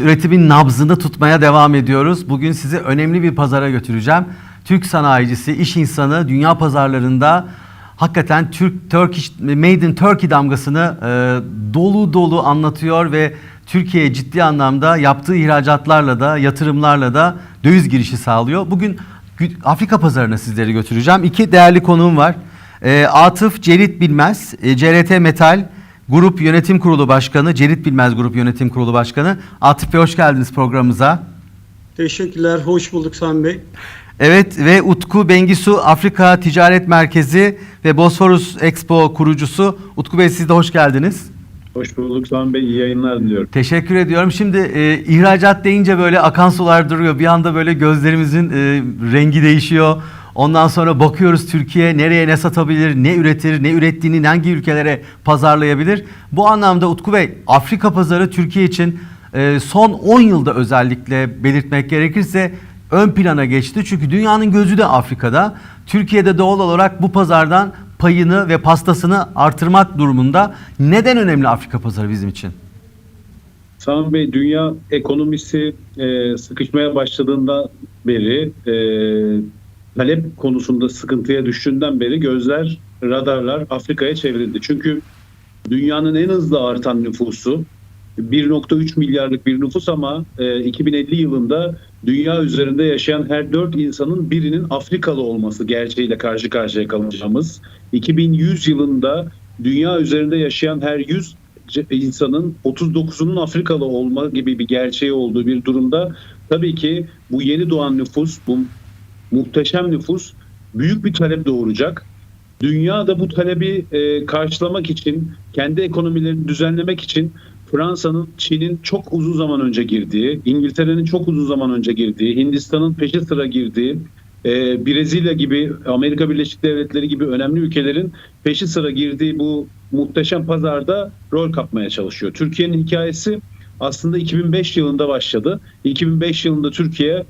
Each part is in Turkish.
üretimin nabzını tutmaya devam ediyoruz. Bugün sizi önemli bir pazara götüreceğim. Türk sanayicisi, iş insanı dünya pazarlarında hakikaten Türk Turkish Made in Turkey damgasını e, dolu dolu anlatıyor ve Türkiye'ye ciddi anlamda yaptığı ihracatlarla da yatırımlarla da döviz girişi sağlıyor. Bugün Gü- Afrika pazarına sizleri götüreceğim. İki değerli konuğum var. E, Atıf Cerit Bilmez, e, CRT Metal Grup Yönetim Kurulu Başkanı, Cerit Bilmez Grup Yönetim Kurulu Başkanı. Atıf Bey hoş geldiniz programımıza. Teşekkürler, hoş bulduk Sami Bey. Evet ve Utku Bengisu Afrika Ticaret Merkezi ve Bosphorus Expo kurucusu. Utku Bey siz de hoş geldiniz. Hoş bulduk Sami Bey. iyi yayınlar diliyorum. Teşekkür ediyorum. Şimdi e, ihracat deyince böyle akan sular duruyor. Bir anda böyle gözlerimizin e, rengi değişiyor. Ondan sonra bakıyoruz Türkiye nereye ne satabilir, ne üretir, ne ürettiğini hangi ülkelere pazarlayabilir. Bu anlamda Utku Bey, Afrika pazarı Türkiye için e, son 10 yılda özellikle belirtmek gerekirse ön plana geçti. Çünkü dünyanın gözü de Afrika'da. Türkiye'de doğal olarak bu pazardan payını ve pastasını artırmak durumunda. Neden önemli Afrika pazarı bizim için? Sami Bey, dünya ekonomisi e, sıkışmaya başladığında beri, e, talep konusunda sıkıntıya düştüğünden beri gözler, radarlar Afrika'ya çevrildi. Çünkü dünyanın en hızlı artan nüfusu 1.3 milyarlık bir nüfus ama e, 2050 yılında dünya üzerinde yaşayan her 4 insanın birinin Afrikalı olması gerçeğiyle karşı karşıya kalacağımız. 2100 yılında dünya üzerinde yaşayan her 100 c- insanın 39'unun Afrikalı olma gibi bir gerçeği olduğu bir durumda tabii ki bu yeni doğan nüfus, bu muhteşem nüfus büyük bir talep doğuracak. Dünya da bu talebi e, karşılamak için, kendi ekonomilerini düzenlemek için Fransa'nın, Çin'in çok uzun zaman önce girdiği, İngiltere'nin çok uzun zaman önce girdiği, Hindistan'ın peşi sıra girdiği, e, Brezilya gibi, Amerika Birleşik Devletleri gibi önemli ülkelerin peşi sıra girdiği bu muhteşem pazarda rol kapmaya çalışıyor. Türkiye'nin hikayesi aslında 2005 yılında başladı. 2005 yılında Türkiye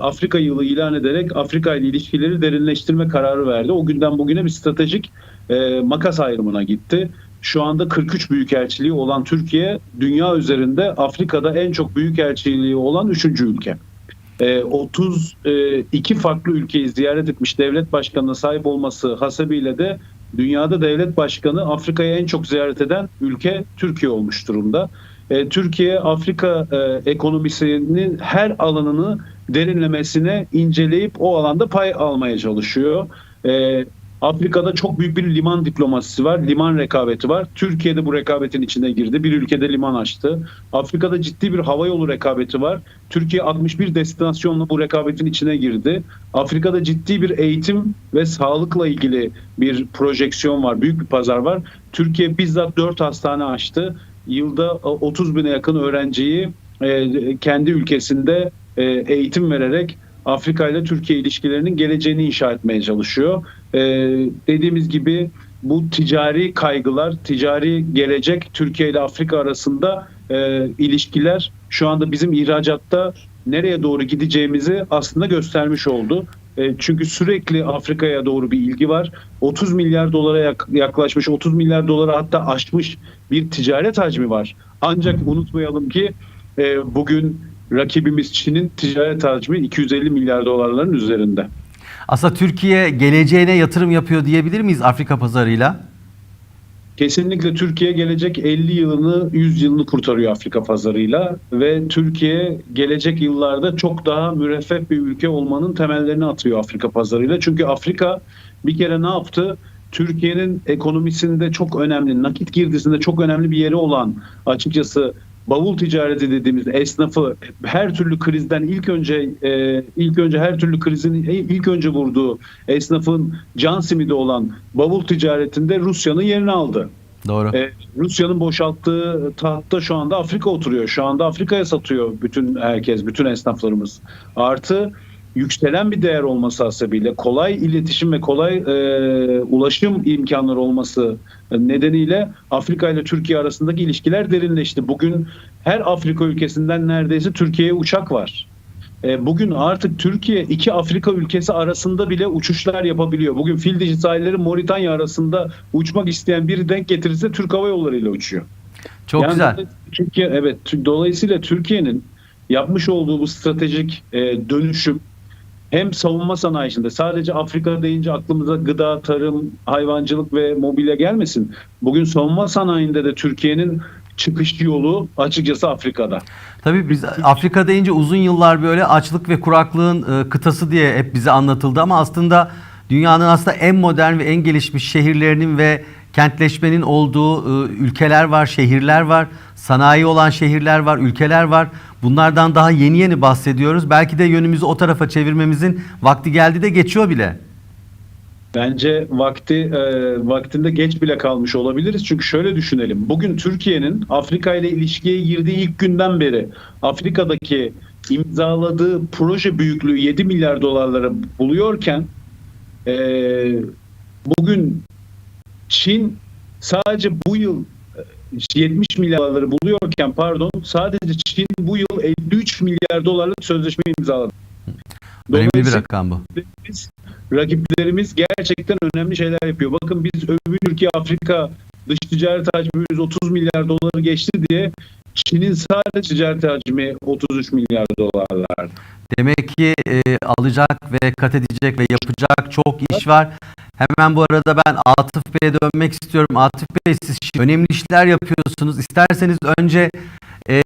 Afrika yılı ilan ederek Afrika ile ilişkileri derinleştirme kararı verdi. O günden bugüne bir stratejik e, makas ayrımına gitti. Şu anda 43 büyükelçiliği olan Türkiye dünya üzerinde Afrika'da en çok büyükelçiliği olan 3. ülke. E, 32 farklı ülkeyi ziyaret etmiş devlet başkanına sahip olması hasebiyle de dünyada devlet başkanı Afrika'ya en çok ziyaret eden ülke Türkiye olmuş durumda. E, Türkiye Afrika e, ekonomisinin her alanını derinlemesine inceleyip o alanda pay almaya çalışıyor. E, Afrika'da çok büyük bir liman diplomasisi var, liman rekabeti var. Türkiye'de bu rekabetin içine girdi. Bir ülkede liman açtı. Afrika'da ciddi bir havayolu rekabeti var. Türkiye 61 destinasyonla bu rekabetin içine girdi. Afrika'da ciddi bir eğitim ve sağlıkla ilgili bir projeksiyon var, büyük bir pazar var. Türkiye bizzat 4 hastane açtı. Yılda e, 30 bine yakın öğrenciyi e, kendi ülkesinde e, eğitim vererek Afrika ile Türkiye ilişkilerinin geleceğini inşa etmeye çalışıyor. Dediğimiz gibi bu ticari kaygılar, ticari gelecek Türkiye ile Afrika arasında e, ilişkiler şu anda bizim ihracatta nereye doğru gideceğimizi aslında göstermiş oldu. E, çünkü sürekli Afrika'ya doğru bir ilgi var. 30 milyar dolara yak- yaklaşmış, 30 milyar dolara hatta aşmış bir ticaret hacmi var. Ancak unutmayalım ki e, bugün rakibimiz Çin'in ticaret hacmi 250 milyar dolarların üzerinde. Aslında Türkiye geleceğine yatırım yapıyor diyebilir miyiz Afrika pazarıyla? Kesinlikle Türkiye gelecek 50 yılını 100 yılını kurtarıyor Afrika pazarıyla ve Türkiye gelecek yıllarda çok daha müreffeh bir ülke olmanın temellerini atıyor Afrika pazarıyla. Çünkü Afrika bir kere ne yaptı? Türkiye'nin ekonomisinde çok önemli, nakit girdisinde çok önemli bir yeri olan açıkçası bavul ticareti dediğimiz esnafı her türlü krizden ilk önce e, ilk önce her türlü krizin ilk önce vurduğu esnafın can simidi olan bavul ticaretinde Rusya'nın yerini aldı. Doğru. E, Rusya'nın boşalttığı tahtta şu anda Afrika oturuyor. Şu anda Afrika'ya satıyor bütün herkes, bütün esnaflarımız. Artı yükselen bir değer olması hasebiyle kolay iletişim ve kolay e, ulaşım imkanları olması nedeniyle Afrika ile Türkiye arasındaki ilişkiler derinleşti. Bugün her Afrika ülkesinden neredeyse Türkiye'ye uçak var. E, Bugün artık Türkiye iki Afrika ülkesi arasında bile uçuşlar yapabiliyor. Bugün fil dişi sahilleri Moritanya arasında uçmak isteyen biri denk getirirse Türk Hava Yolları ile uçuyor. Çok Yani güzel. Türkiye evet dolayısıyla Türkiye'nin yapmış olduğu bu stratejik e, dönüşüm hem savunma sanayisinde sadece Afrika deyince aklımıza gıda, tarım, hayvancılık ve mobilya gelmesin. Bugün savunma sanayinde de Türkiye'nin çıkış yolu açıkçası Afrika'da. Tabii biz Afrika deyince uzun yıllar böyle açlık ve kuraklığın e, kıtası diye hep bize anlatıldı ama aslında dünyanın aslında en modern ve en gelişmiş şehirlerinin ve kentleşmenin olduğu e, ülkeler var, şehirler var, sanayi olan şehirler var, ülkeler var. Bunlardan daha yeni yeni bahsediyoruz. Belki de yönümüzü o tarafa çevirmemizin vakti geldi de geçiyor bile. Bence vakti e, vaktinde geç bile kalmış olabiliriz. Çünkü şöyle düşünelim. Bugün Türkiye'nin Afrika ile ilişkiye girdiği ilk günden beri Afrika'daki imzaladığı proje büyüklüğü 7 milyar dolarları buluyorken e, bugün Çin sadece bu yıl e, 70 milyar dolarları buluyorken pardon sadece Çin bu yıl 53 milyar dolarlık sözleşme imzaladı. Önemli bir rakam bu. rakiplerimiz, rakiplerimiz gerçekten önemli şeyler yapıyor. Bakın biz öbür ülke Afrika dış ticaret hacmimiz 30 milyar doları geçti diye Çin'in sadece ticaret hacmi 33 milyar dolarlar. Demek ki e, alacak ve kat edecek ve yapacak çok iş var. Hemen bu arada ben Atıf Bey'e dönmek istiyorum. Atıf Bey siz önemli işler yapıyorsunuz. İsterseniz önce e,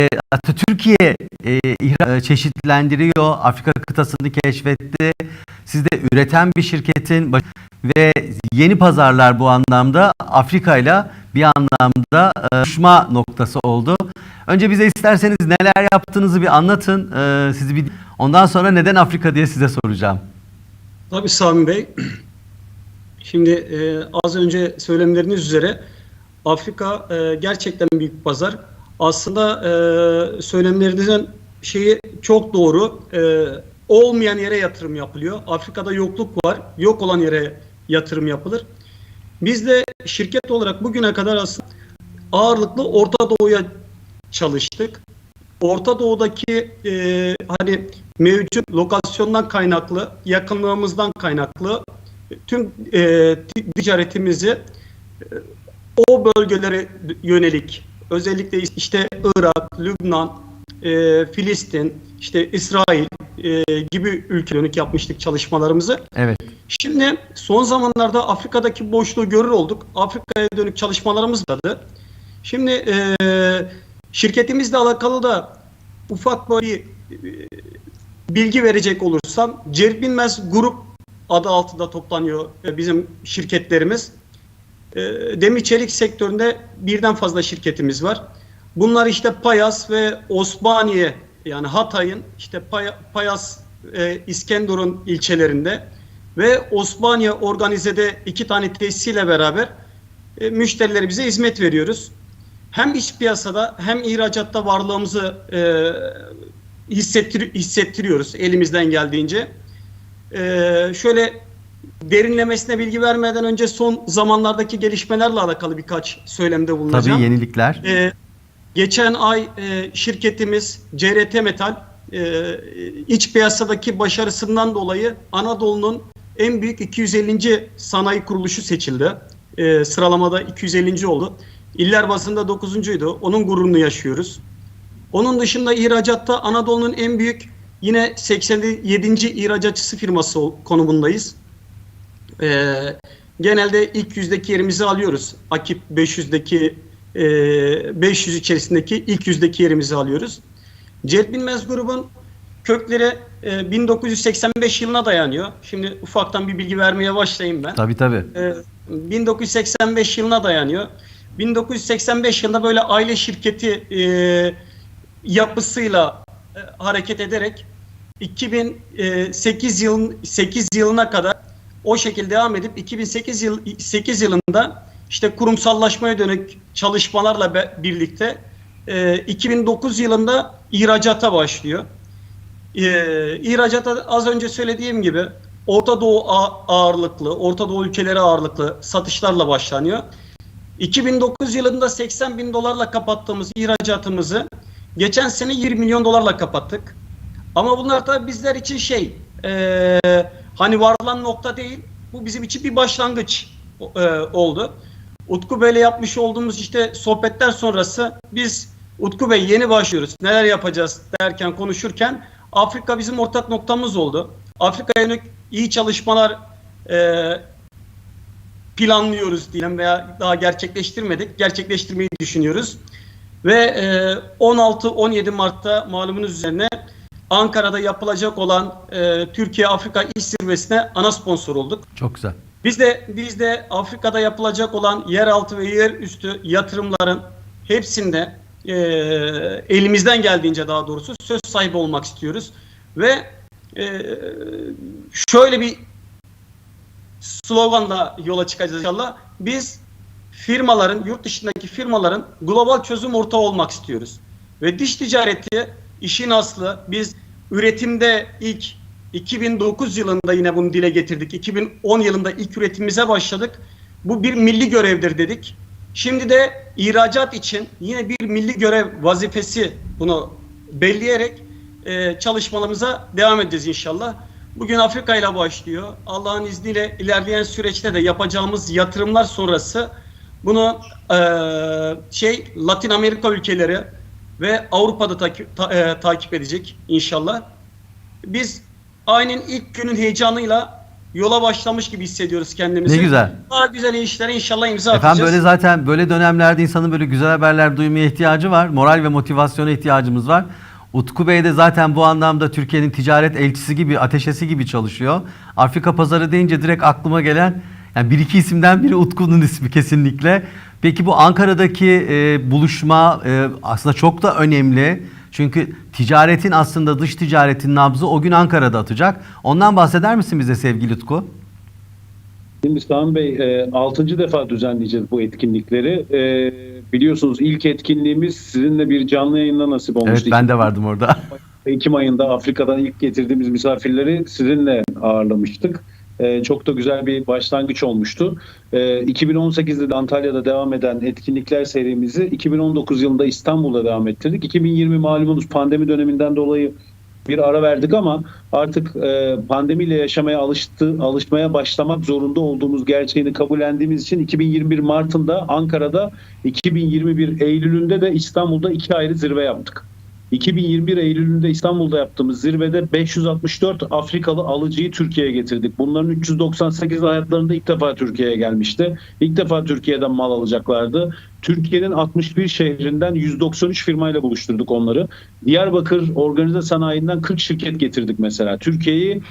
Türkiye e, e, çeşitlendiriyor. Afrika kıtasını keşfetti. Siz de üreten bir şirketin ve yeni pazarlar bu anlamda Afrika ile bir anlamda e, buluşma noktası oldu. Önce bize isterseniz neler yaptığınızı bir anlatın. E, sizi bir ondan sonra neden Afrika diye size soracağım. Tabii Sami Bey. Şimdi e, az önce söylemleriniz üzere Afrika e, gerçekten büyük bir pazar. Aslında e, söylemlerinizin şeyi çok doğru. E, olmayan yere yatırım yapılıyor. Afrika'da yokluk var. Yok olan yere yatırım yapılır. Biz de şirket olarak bugüne kadar aslında ağırlıklı Orta Doğu'ya çalıştık. Orta Doğu'daki e, hani mevcut lokasyondan kaynaklı, yakınlığımızdan kaynaklı tüm e, ticaretimizi e, o bölgelere yönelik özellikle işte Irak, Lübnan, e, Filistin, işte İsrail e, gibi ülke dönük yapmıştık çalışmalarımızı. Evet. Şimdi son zamanlarda Afrika'daki boşluğu görür olduk. Afrika'ya dönük çalışmalarımız vardı. Şimdi e, şirketimizle alakalı da ufak bir e, bilgi verecek olursam Cerp Bilmez Grup adı altında toplanıyor e, bizim şirketlerimiz. E, demir çelik sektöründe birden fazla şirketimiz var. Bunlar işte Payas ve Osmaniye yani Hatay'ın işte Pay- Payas, e, İskenderun ilçelerinde ve Osmaniye organizede iki tane tesisiyle beraber e, müşterilerimize hizmet veriyoruz. Hem iç piyasada hem ihracatta varlığımızı hissettir, hissettiriyoruz elimizden geldiğince. E, şöyle derinlemesine bilgi vermeden önce son zamanlardaki gelişmelerle alakalı birkaç söylemde bulunacağım. Tabii yenilikler. Ee, geçen ay e, şirketimiz CRT Metal e, iç piyasadaki başarısından dolayı Anadolu'nun en büyük 250. sanayi kuruluşu seçildi. E, sıralamada 250. oldu. İller bazında 9.'uydu. Onun gururunu yaşıyoruz. Onun dışında ihracatta Anadolu'nun en büyük yine 87. ihracatçısı firması konumundayız. Ee, genelde ilk yüzdeki yerimizi alıyoruz. Akip 500'deki e, 500 içerisindeki ilk yüzdeki yerimizi alıyoruz. Bilmez grubun kökleri e, 1985 yılına dayanıyor. Şimdi ufaktan bir bilgi vermeye başlayayım ben. Tabii tabii. Ee, 1985 yılına dayanıyor. 1985 yılında böyle aile şirketi e, yapısıyla e, hareket ederek 2008 yılın 8 yılına kadar o şekilde devam edip 2008 yıl 8 yılında işte kurumsallaşmaya dönük çalışmalarla birlikte e, 2009 yılında ihracata başlıyor. Ee, ihracata az önce söylediğim gibi Orta Doğu ağırlıklı, Orta Doğu ülkeleri ağırlıklı satışlarla başlanıyor. 2009 yılında 80 bin dolarla kapattığımız ihracatımızı geçen sene 20 milyon dolarla kapattık. Ama bunlar da bizler için şey, e, hani varılan nokta değil, bu bizim için bir başlangıç e, oldu. Utku Bey'le yapmış olduğumuz işte sohbetler sonrası biz Utku Bey yeni başlıyoruz. Neler yapacağız derken konuşurken Afrika bizim ortak noktamız oldu. Afrika'ya yönelik iyi çalışmalar e, planlıyoruz diyelim veya daha gerçekleştirmedik. Gerçekleştirmeyi düşünüyoruz. Ve e, 16-17 Mart'ta malumunuz üzerine Ankara'da yapılacak olan e, Türkiye-Afrika İş Zirvesi'ne ana sponsor olduk. Çok güzel. Biz de biz de Afrika'da yapılacak olan yeraltı ve yerüstü yatırımların hepsinde e, elimizden geldiğince daha doğrusu söz sahibi olmak istiyoruz ve e, şöyle bir sloganla yola çıkacağız inşallah. Biz firmaların, yurt dışındaki firmaların global çözüm ortağı olmak istiyoruz. Ve dış ticareti işin aslı biz üretimde ilk 2009 yılında yine bunu dile getirdik. 2010 yılında ilk üretimimize başladık. Bu bir milli görevdir dedik. Şimdi de ihracat için yine bir milli görev vazifesi bunu belleyerek e, çalışmalarımıza devam edeceğiz inşallah. Bugün Afrika ile başlıyor. Allah'ın izniyle ilerleyen süreçte de yapacağımız yatırımlar sonrası bunu e, şey Latin Amerika ülkeleri ve Avrupa'da takip, ta- e, takip edecek inşallah. Biz aynen ilk günün heyecanıyla yola başlamış gibi hissediyoruz kendimizi. Ne güzel. Daha güzel işlere inşallah imza Efendim atacağız. böyle zaten böyle dönemlerde insanın böyle güzel haberler duymaya ihtiyacı var. Moral ve motivasyona ihtiyacımız var. Utku Bey de zaten bu anlamda Türkiye'nin ticaret elçisi gibi, ateşesi gibi çalışıyor. Afrika pazarı deyince direkt aklıma gelen yani bir iki isimden biri Utku'nun ismi kesinlikle. Peki bu Ankara'daki e, buluşma e, aslında çok da önemli. Çünkü ticaretin aslında dış ticaretin nabzı o gün Ankara'da atacak. Ondan bahseder misin bize sevgili Utku? Şimdi Sami Bey 6. defa düzenleyeceğiz bu etkinlikleri. E, biliyorsunuz ilk etkinliğimiz sizinle bir canlı yayında nasip olmuştu. Evet ben de vardım orada. Ekim ayında Afrika'dan ilk getirdiğimiz misafirleri sizinle ağırlamıştık. Ee, çok da güzel bir başlangıç olmuştu. Ee, 2018'de de Antalya'da devam eden etkinlikler serimizi 2019 yılında İstanbul'da devam ettirdik. 2020 malumunuz pandemi döneminden dolayı bir ara verdik ama artık e, pandemiyle yaşamaya alıştı, alışmaya başlamak zorunda olduğumuz gerçeğini kabullendiğimiz için 2021 Mart'ında Ankara'da, 2021 Eylül'ünde de İstanbul'da iki ayrı zirve yaptık. 2021 Eylül'ünde İstanbul'da yaptığımız zirvede 564 Afrikalı alıcıyı Türkiye'ye getirdik. Bunların 398 hayatlarında ilk defa Türkiye'ye gelmişti. İlk defa Türkiye'den mal alacaklardı. Türkiye'nin 61 şehrinden 193 firmayla buluşturduk onları. Diyarbakır organize sanayinden 40 şirket getirdik mesela. Türkiye'yi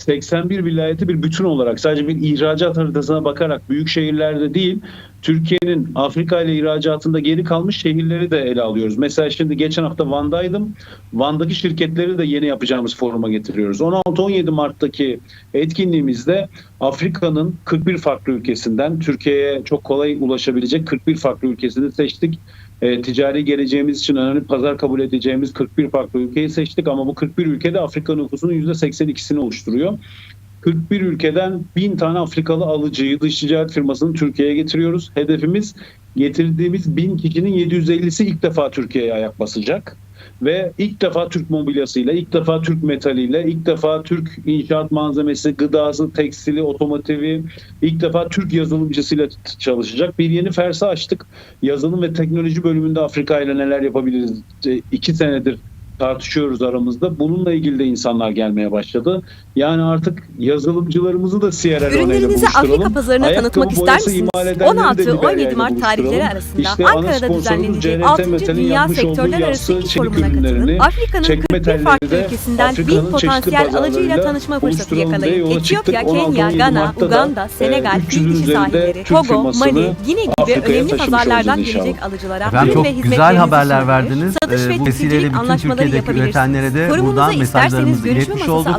81 vilayeti bir bütün olarak sadece bir ihracat haritasına bakarak büyük şehirlerde değil Türkiye'nin Afrika ile ihracatında geri kalmış şehirleri de ele alıyoruz. Mesela şimdi geçen hafta Van'daydım. Van'daki şirketleri de yeni yapacağımız foruma getiriyoruz. 16-17 Mart'taki etkinliğimizde Afrika'nın 41 farklı ülkesinden Türkiye'ye çok kolay ulaşabilecek 41 farklı ülkesini seçtik. E, ticari geleceğimiz için önemli pazar kabul edeceğimiz 41 farklı ülkeyi seçtik ama bu 41 ülkede Afrika nüfusunun %82'sini oluşturuyor. 41 ülkeden 1000 tane Afrikalı alıcıyı dış ticaret firmasını Türkiye'ye getiriyoruz. Hedefimiz getirdiğimiz 1000 kişinin 750'si ilk defa Türkiye'ye ayak basacak. Ve ilk defa Türk mobilyasıyla, ilk defa Türk metaliyle, ilk defa Türk inşaat malzemesi, gıdası, tekstili, otomotivi, ilk defa Türk yazılımcısıyla çalışacak. Bir yeni fersa açtık. Yazılım ve teknoloji bölümünde Afrika ile neler yapabiliriz? İki senedir tartışıyoruz aramızda. Bununla ilgili de insanlar gelmeye başladı. Yani artık yazılımcılarımızı da Sierra Leone ile Ürünlerinizi buluşturalım. Afrika pazarına Ayakkabı tanıtmak ister boyası misiniz? imal edenleri de 16-17 Liberia ile Mart tarihleri arasında İşte ana Ankara'da sponsorumuz düzenlenecek CNT 6. Metal'in Dünya yapmış olduğu Sektörler Arası yassı, İş çelik Forumu'na katılın. ürünlerini, Afrika'nın çekme 41 telleri farklı de ülkesinden Afrika'nın bin potansiyel alıcıyla pazarlarıyla tanışma fırsatı buluşturalım diye yakalayın. yola çıktık. Etiyopya, 16-17 Kenya, Gana, Mart'ta da, Uganda, e, Senegal, 300'ün Fil dişi üzerinde sahilleri, Türk Togo, firmasını Mali, Gine gibi Afrika'ya önemli taşımış pazarlardan olacağız gelecek alıcılara Efendim ürün çok ve güzel hizmetlerinizi haberler sunabilir, verdiniz. Satış Ee, ve bu vesileyle bütün anlaşmaları Türkiye'deki yapabilirsiniz. üretenlere de buradan mesajlarımızı iletmiş olduk.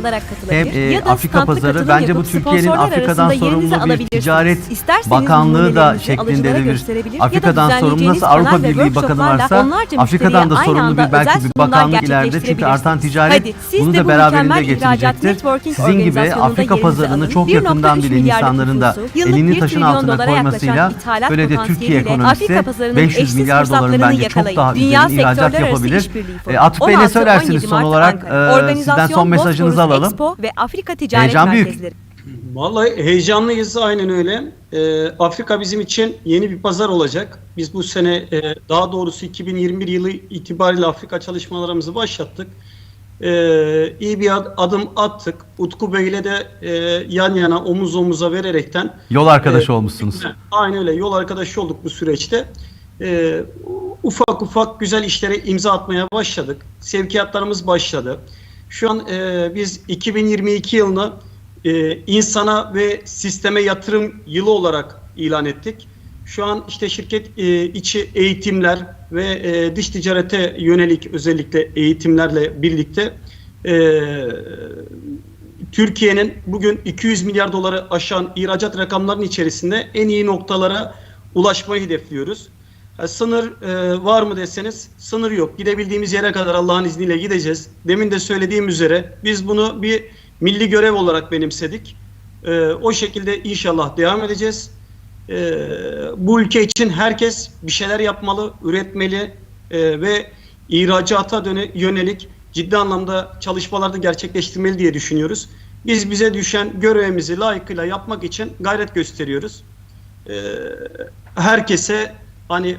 Hem e, ya da Afrika pazarı bence bu Türkiye'nin Afrika'dan sorumlu bir ticaret İsterseniz bakanlığı da şeklinde de bir Afrika'dan sorumlu nasıl Avrupa Birliği bakanı varsa Afrika'dan da sorumlu bir belki bir bakanlık ileride çünkü artan ticaret bunu da beraberinde getirecektir. Sizin gibi Afrika pazarını çok 1.3 yakından bilen insanların da elini taşın altına koymasıyla böyle de Türkiye ekonomisi Afrika pazarının 500 eşsiz milyar doların bence çok daha üzerine ihracat yapabilir. E, Forumu. Ne 16-17 söylersiniz son olarak? Ankara. E, sizden son mesajınızı Bosphorus alalım. Expo ve Afrika Ticaret Heyecan büyük. Merkezleri. Vallahi heyecanlıyız aynen öyle. Ee, Afrika bizim için yeni bir pazar olacak. Biz bu sene e, daha doğrusu 2021 yılı itibariyle Afrika çalışmalarımızı başlattık. Ee, iyi bir ad- adım attık. Utku Bey ile de e, yan yana omuz omuza vererekten Yol arkadaşı Ee, olmuşsunuz. Aynen öyle. Yol arkadaşı olduk bu süreçte. Ee, ufak ufak güzel işlere imza atmaya başladık. Sevkiyatlarımız başladı. Şu an e, biz 2022 yılını e, insana ve sisteme yatırım yılı olarak ilan ettik. Şu an işte şirket e, içi eğitimler ve e, dış ticarete yönelik özellikle eğitimlerle birlikte e, Türkiye'nin bugün 200 milyar doları aşan ihracat rakamlarının içerisinde en iyi noktalara ulaşmayı hedefliyoruz. Ha, sınır e, var mı deseniz sınır yok. Gidebildiğimiz yere kadar Allah'ın izniyle gideceğiz. Demin de söylediğim üzere biz bunu bir milli görev olarak benimsedik. E, o şekilde inşallah devam edeceğiz. E, bu ülke için herkes bir şeyler yapmalı, üretmeli e, ve ihracata döne, yönelik ciddi anlamda çalışmalarda gerçekleştirmeli diye düşünüyoruz. Biz bize düşen görevimizi layıkıyla yapmak için gayret gösteriyoruz. Ee, herkese hani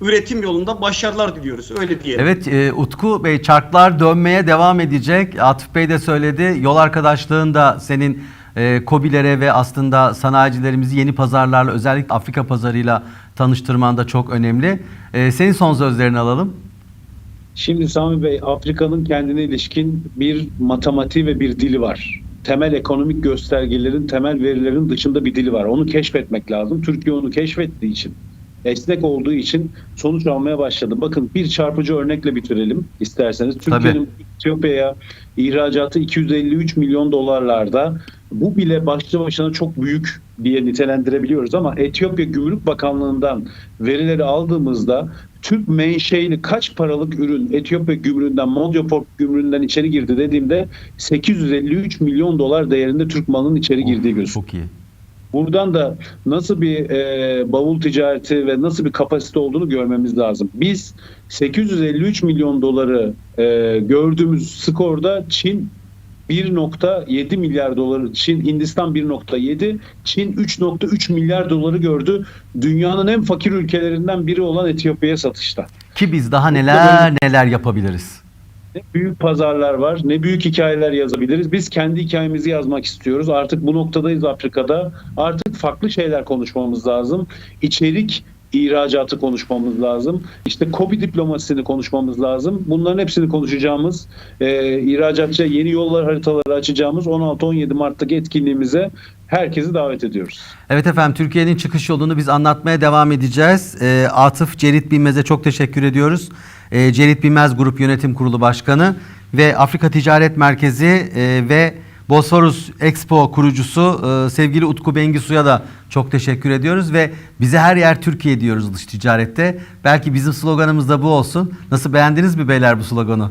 üretim yolunda başarılar diliyoruz. Öyle diyelim. Evet e, Utku Bey çarklar dönmeye devam edecek. Atıf Bey de söyledi. Yol arkadaşlığın da senin e, KOBİ'lere ve aslında sanayicilerimizi yeni pazarlarla özellikle Afrika pazarıyla tanıştırman da çok önemli. E, senin son sözlerini alalım. Şimdi Sami Bey, Afrika'nın kendine ilişkin bir matematiği ve bir dili var. Temel ekonomik göstergelerin, temel verilerin dışında bir dili var. Onu keşfetmek lazım. Türkiye onu keşfettiği için, esnek olduğu için sonuç almaya başladı. Bakın bir çarpıcı örnekle bitirelim isterseniz. Türkiye'nin Etiyopya'ya ihracatı 253 milyon dolarlarda. Bu bile başlı başına çok büyük diye nitelendirebiliyoruz ama Etiyopya Gümrük Bakanlığı'ndan verileri aldığımızda Türk menşeili kaç paralık ürün Etiyopya gümrüğünden, Modyoport gümrüğünden içeri girdi dediğimde 853 milyon dolar değerinde Türk malının içeri girdiği gözüküyor. Çok iyi. Buradan da nasıl bir e, bavul ticareti ve nasıl bir kapasite olduğunu görmemiz lazım. Biz 853 milyon doları e, gördüğümüz skorda Çin 1.7 milyar doları, Çin Hindistan 1.7, Çin 3.3 milyar doları gördü. Dünyanın en fakir ülkelerinden biri olan Etiyopya'ya satışta. Ki biz daha neler neler yapabiliriz. Ne büyük pazarlar var, ne büyük hikayeler yazabiliriz. Biz kendi hikayemizi yazmak istiyoruz. Artık bu noktadayız Afrika'da. Artık farklı şeyler konuşmamız lazım. İçerik ihracatı konuşmamız lazım. İşte KOBİ diplomasisini konuşmamız lazım. Bunların hepsini konuşacağımız, e, ihracatçıya yeni yollar haritaları açacağımız 16-17 Mart'taki etkinliğimize herkesi davet ediyoruz. Evet efendim Türkiye'nin çıkış yolunu biz anlatmaya devam edeceğiz. E, Atıf Cerit Bilmez'e çok teşekkür ediyoruz. E, Cerit Bilmez Grup Yönetim Kurulu Başkanı ve Afrika Ticaret Merkezi e, ve Bosforus Expo kurucusu e, sevgili Utku Bengisu'ya da çok teşekkür ediyoruz ve bize her yer Türkiye diyoruz dış ticarette. Belki bizim sloganımız da bu olsun. Nasıl beğendiniz mi beyler bu sloganı?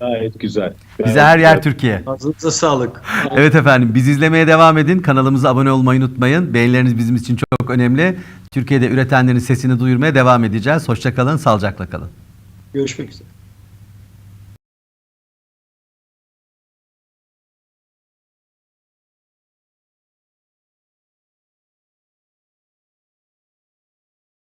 Gayet güzel. Bize Gayet her yer. Türkiye. Ağzınıza sağlık. Evet efendim biz izlemeye devam edin. Kanalımıza abone olmayı unutmayın. Beğenileriniz bizim için çok önemli. Türkiye'de üretenlerin sesini duyurmaya devam edeceğiz. Hoşçakalın, sağlıcakla kalın. Görüşmek üzere.